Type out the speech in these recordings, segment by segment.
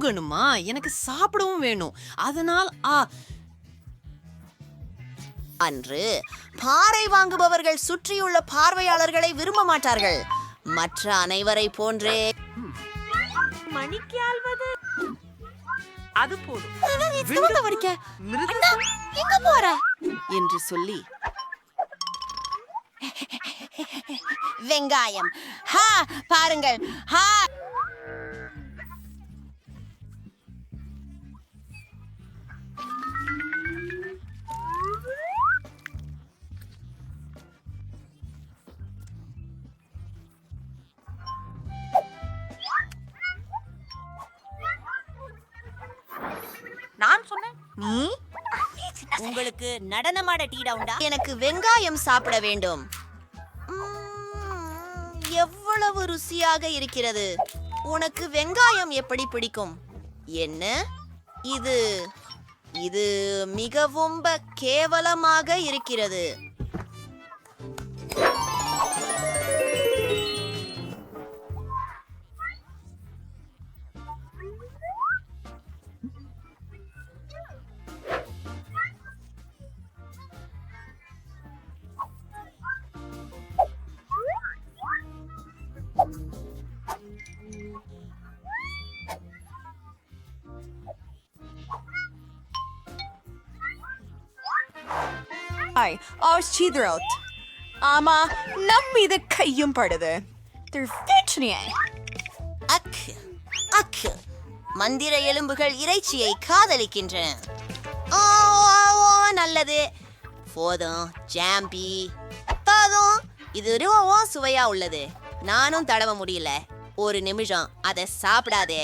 முழுங்கணுமா எனக்கு சாப்பிடவும் வேணும். அதனால் ஆ. அன்று பாறை வாங்குபவர்கள் சுற்றியுள்ள பார்வையாளர்களை விரும்ப மாட்டார்கள். மற்ற அனைவரை போன்றே. மணிக்கு அது போதும். எங்க போற? என்று சொல்லி. வெங்காயம். ஹா பாருங்கள். ஹா நீ? உங்களுக்கு நடனமாட டீடா உண்டா எனக்கு வெங்காயம் சாப்பிட வேண்டும். எவ்வளவு ருசியாக இருக்கிறது. உனக்கு வெங்காயம் எப்படி பிடிக்கும்? என்ன? இது இது மிகவும் கேவலமாக இருக்கிறது. Hi, ஆஸ்சித்ரோத் ஆமா நம் மீது கையும் படுது திருப்பிச்சினியே அக்கு அக்கு மந்திர எலும்புகள் இறைச்சியை காதலிக்கின்றன ஓ, ஓ, ஓ, நல்லது போதும் ஜாம்பி போதும் இது ரொம்பவும் சுவையா உள்ளது நானும் தடவ முடியல ஒரு நிமிஷம் அதை சாப்பிடாதே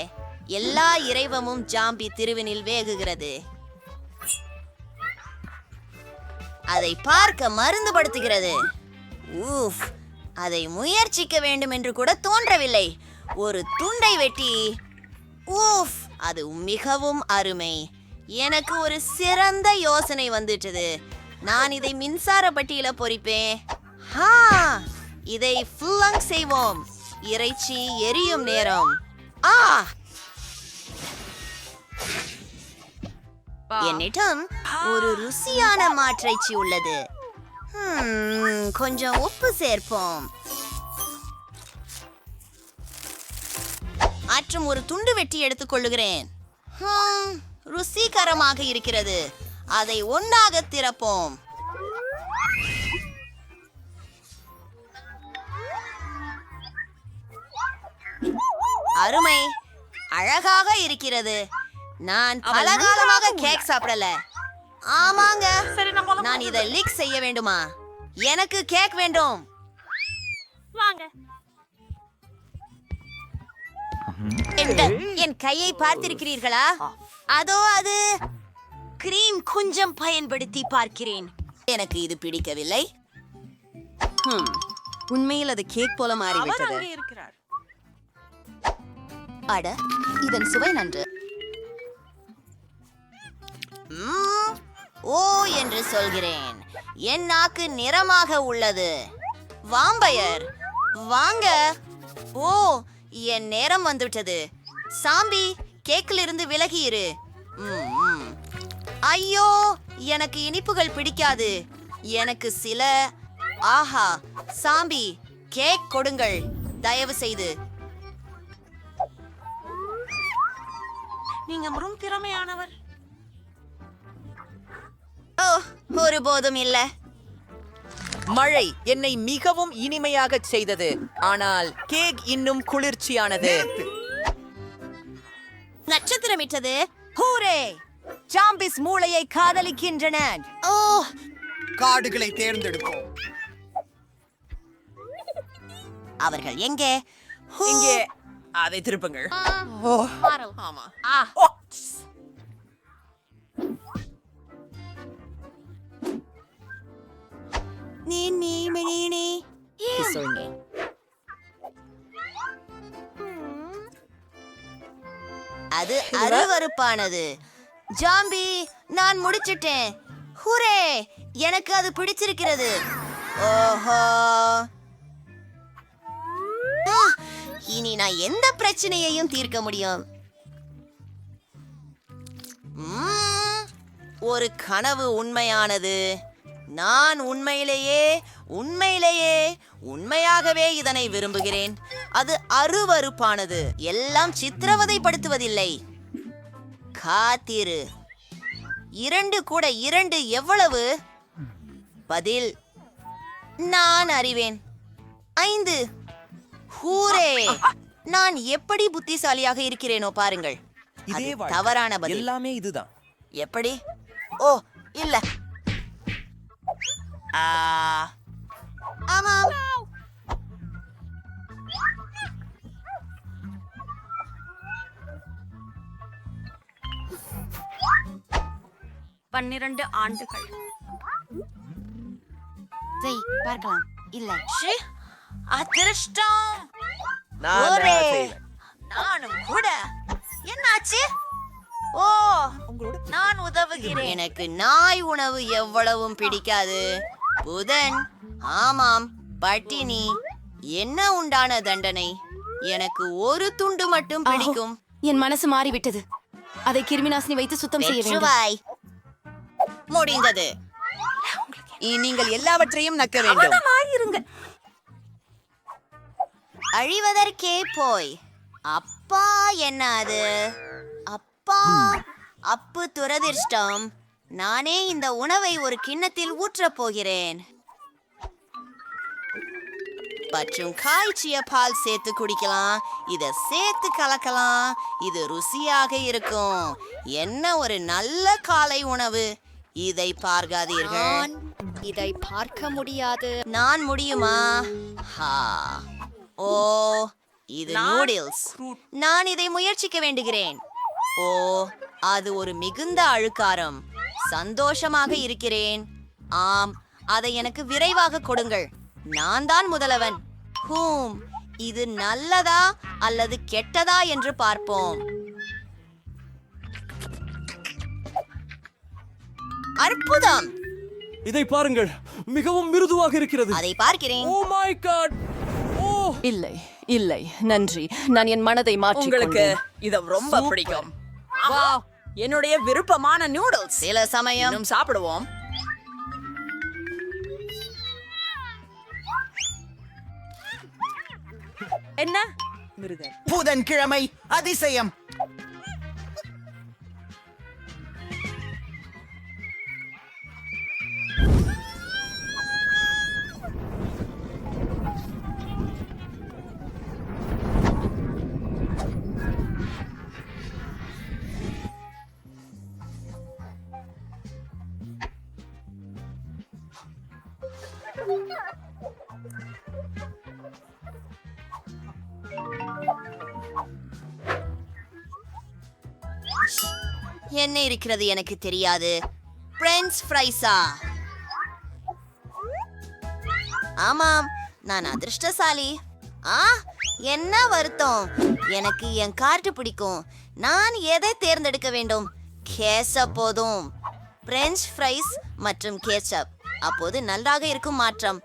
எல்லா இறைவமும் ஜாம்பி திருவினில் வேகுகிறது அதை பார்க்க மருந்துபடுத்துகிறது. ஊஃப் அதை முயற்சிக்க வேண்டும் என்று கூட தோன்றவில்லை. ஒரு துண்டை வெட்டி ஊஃப் அது மிகவும் அருமை. எனக்கு ஒரு சிறந்த யோசனை வந்துட்டது நான் இதை மின்சார பட்டியல பொறிப்பேன். ஹா இதை ஃபுல்லங் செய்வோம். இறைச்சி எரியும் நேரம். ஆ என்னிடம் ஒரு ருசியான மாற்றிறைச்சி உள்ளது. கொஞ்சம் உப்பு சேர்ப்போம். மற்றும் ஒரு துண்டு வெட்டி எடுத்துக்கொள்ளுகிறேன் ஹம், ருசிகரமாக இருக்கிறது. அதை ஒன்றாக திறப்போம். அருமை அழகாக இருக்கிறது. நான் பல காலமாக கேக் சாப்பிடல. ஆமாங்க. நான் இதை லீக் செய்ய வேண்டுமா? எனக்கு கேக் வேண்டும். வாங்க. என் கையை பார்த்திருக்கிறீர்களா? அதோ அது கிரீம் கொஞ்சம் பயன்படுத்தி பார்க்கிறேன். எனக்கு இது பிடிக்கவில்லை. உண்மையில் அது கேக் போல மாறிவிட்டது அட இதன் சுவை நன்று. ஓ என்று சொல்கிறேன். என் நாக்கு நிறமாக உள்ளது. வாம்பயர் வாங்க. ஓ என் நேரம் வந்துவிட்டது. சாம்பி கேக்கிலிருந்து விலகி இரு ம், ஐயோ எனக்கு இனிப்புகள் பிடிக்காது. எனக்கு சில ஆஹா சாம்பி கேக் கொடுங்கள். தயவு செய்து நீங்க மிகவும் திறமையானவர். ஒருபோதும் இல்ல. மழை என்னை மிகவும் இனிமையாகச் செய்தது. ஆனால் கேக் இன்னும் குளிர்ச்சியானது. நட்சத்திரமிட்டது. ஹூரே! ஜாம்பிஸ் மூளையை காதலிக்கின்றன ஓ! காடுகளை தேர்ந்தெடுப்போம். அவர்கள் எங்கே. இங்கே. அதை திருப்புங்கள். ஆமா. நீ நீ மினி நீ சொல்லுங்க அது அருவருப்பானது. ஜாம்பி நான் முடிச்சிட்டேன். ஹூரே எனக்கு அது பிடிச்சிருக்கிறது. ஓஹோ. இனி நான் எந்த பிரச்சனையையும் தீர்க்க முடியும். ஒரு கனவு உண்மையானது. நான் உண்மையிலேயே உண்மையிலேயே உண்மையாகவே இதனை விரும்புகிறேன். அது அருவருப்பானது. எல்லாம் சித்திரவதைப்படுத்துவதில்லை. காத்திரு. இரண்டு கூட இரண்டு எவ்வளவு? பதில் நான் அறிவேன். ஐந்து. ஹூரே! நான் எப்படி புத்திசாலியாக இருக்கிறேனோ பாருங்கள். தவறான பதில். எல்லாமே இதுதான். எப்படி? ஓ இல்ல. ஆ, ஆமாம் பன்னிரண்டு ஆண்டுகள். செய் பார்க்கலாம். இல்ல. ஷி, அதிர்ஷ்டம். நானும் கூட. என்னாச்சு? ஓ நான் உதவுகிறேன். எனக்கு நாய் உணவு எவ்வளவும் பிடிக்காது. புதன் ஆமாம் பட்டினி. என்ன உண்டான தண்டனை? எனக்கு ஒரு துண்டு மட்டும் பிடிக்கும். என் மனசு மாறிவிட்டது. அதை கிருமிநாசினி வைத்து சுத்தம் செய்ய வேண்டும். முடிந்தது. நீங்கள் எல்லாவற்றையும் நக்க வேண்டும். இருங்க அழிவதற்கே போய். அப்பா என்ன அது? அப்பா அப்பு துரதிர்ஷ்டம். நானே இந்த உணவை ஒரு கிண்ணத்தில் ஊற்றப் போகிறேன். மற்றும் காய்ச்சிய பால் சேர்த்து குடிக்கலாம். இத சேர்த்து கலக்கலாம். இது ருசியாக இருக்கும். என்ன ஒரு நல்ல காலை உணவு. இதை பார்க்காதீர்கள். இதை பார்க்க முடியாது. நான் முடியுமா? ஹா. ஓ இது நூடில்ஸ். நான் இதை முயற்சிக்க வேண்டுகிறேன். ஓ அது ஒரு மிகுந்த அழுக்காரம். சந்தோஷமாக இருக்கிறேன். ஆம் அதை எனக்கு விரைவாக கொடுங்கள். நான் தான் முதலவன். ஹூம் இது நல்லதா அல்லது கெட்டதா என்று பார்ப்போம். அற்புதம்! இதை பாருங்கள் மிகவும் மிருதுவாக இருக்கிறது. அதை பார்க்கிறேன். ஓ மை காட் ஓ இல்லை இல்லை நன்றி. நான் என் மனதை மாற்றி உங்களுக்கு இத ரொம்ப பிடிக்கும். வாவ் என்னுடைய விருப்பமான நூடுல்ஸ் சில சமயம். இன்னும் சாப்பிடுவோம். என்ன? மிருகன் புதன்கிழமை அதிசயம். என்ன இருக்கிறது எனக்கு தெரியாது? பிரெஞ்ச் ஃப்ரைஸா ஆமாம் நான் அதிர்ஷ்டசாலி. ஆ என்ன வருத்தம்? எனக்கு என் கார்ட்டு பிடிக்கும். நான் எதை தேர்ந்தெடுக்க வேண்டும்? கேசப் போதும். பிரெஞ்ச் ஃப்ரைஸ் மற்றும் கேச்சப் அப்போது நன்றாக இருக்கும் மாற்றம்.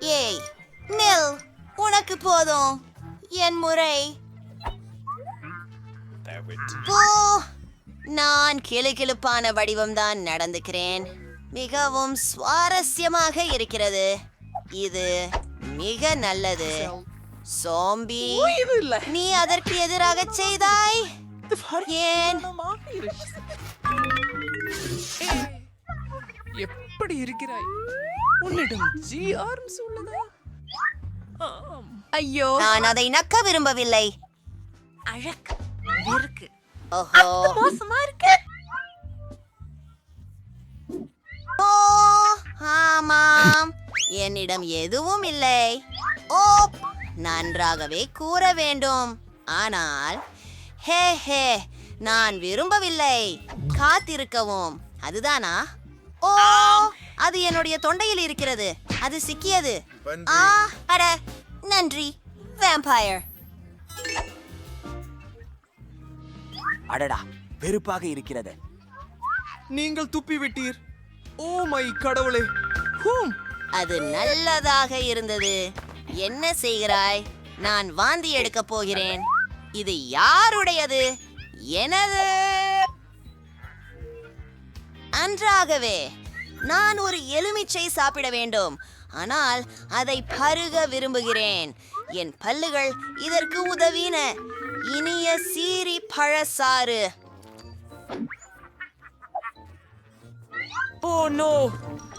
ஏய் நில் உனக்கு போதும். என் முறை. போ. நான் கிளுகிளுப்பான வடிவம்தான் நடந்துக்கிறேன். மிகவும் சுவாரஸ்யமாக இருக்கிறது. இது மிக நல்லது. சோம்பி நீ அதற்கு எதிராக செய்தாய். ஏன்? எப்படி இருக்கிறாய்? உன்னிடம் ஜி ஆர்ம்ஸ் உள்ளதா? ஐயோ. நான் அதை நக்க விரும்பவில்லை. அழகு இருக்கு ஓஹோ. மோசமா இருக்கு. ஓ ஆமாம். என்னிடம் எதுவும் இல்லை. ஓ நன்றாகவே கூற வேண்டும். ஆனால் ஹே ஹே நான் விரும்பவில்லை. காத்திருக்கவும். அதுதானா? ஓ அது என்னுடைய தொண்டையில் இருக்கிறது. அது சிக்கியது. ஆ அட நன்றி. வேம்பயர் அடடா வெறுப்பாக இருக்கிறது. நீங்கள் துப்பி விட்டீர் ஓ மை கடவுளே. ஹூம். அது நல்லதாக இருந்தது. என்ன செய்கிறாய்? நான் வாந்தி எடுக்கப் போகிறேன். இது யாருடையது? எனது. அன்றாகவே நான் ஒரு எலுமிச்சை சாப்பிட வேண்டும். ஆனால் அதை பருக விரும்புகிறேன். என் பல்லுகள் இதற்கு உதவின இனிய சீரி பழசாறு. Oh, ஓ நோ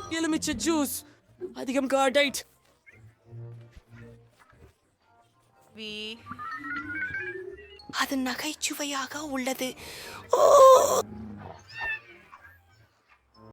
எலுமிச்சை ஜூஸ் அதிகம் கார்டைட். அது நகைச்சுவையாக உள்ளது. ஓ!